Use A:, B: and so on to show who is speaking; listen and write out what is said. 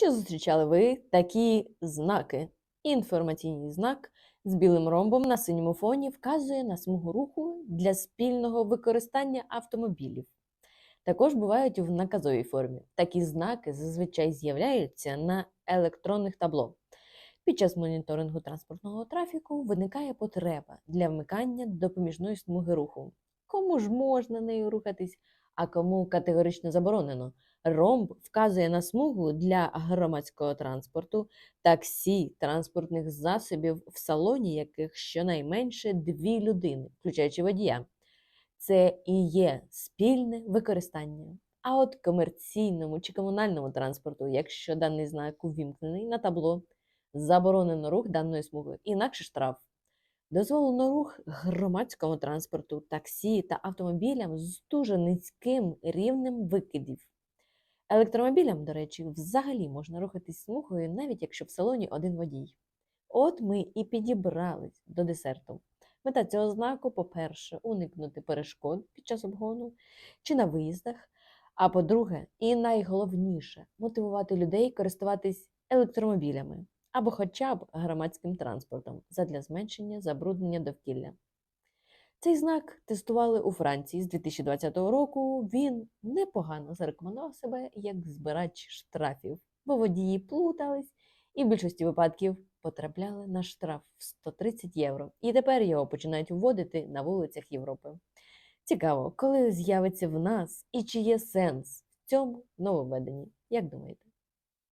A: Чи зустрічали ви такі знаки? Інформаційний знак з білим ромбом на синьому фоні вказує на смугу руху для спільного використання автомобілів. Також бувають в наказовій формі. Такі знаки зазвичай з'являються на електронних табло. Під час моніторингу транспортного трафіку виникає потреба для вмикання допоміжної смуги руху. Кому ж можна нею рухатись, а кому категорично заборонено. Ромб вказує на смугу для громадського транспорту, таксі, транспортних засобів, в салоні яких щонайменше дві людини, включаючи водія. Це і є спільне використання. А от комерційному чи комунальному транспорту, якщо даний знак увімкнений на табло, заборонено рух даної смуги, інакше штраф. Дозволено рух громадському транспорту, таксі та автомобілям з дуже низьким рівнем викидів. Електромобілям, до речі, взагалі можна рухатись смугою, навіть якщо в салоні один водій. От ми і підібрались до десерту. Мета цього знаку, по-перше, уникнути перешкод під час обгону чи на виїздах. А по-друге, і найголовніше мотивувати людей користуватись електромобілями або хоча б громадським транспортом задля зменшення забруднення довкілля. Цей знак тестували у Франції з 2020 року. Він непогано зарекомендував себе як збирач штрафів, бо водії плутались і в більшості випадків потрапляли на штраф в 130 євро. І тепер його починають вводити на вулицях Європи. Цікаво, коли з'явиться в нас і чи є сенс в цьому нововведенні? Як думаєте?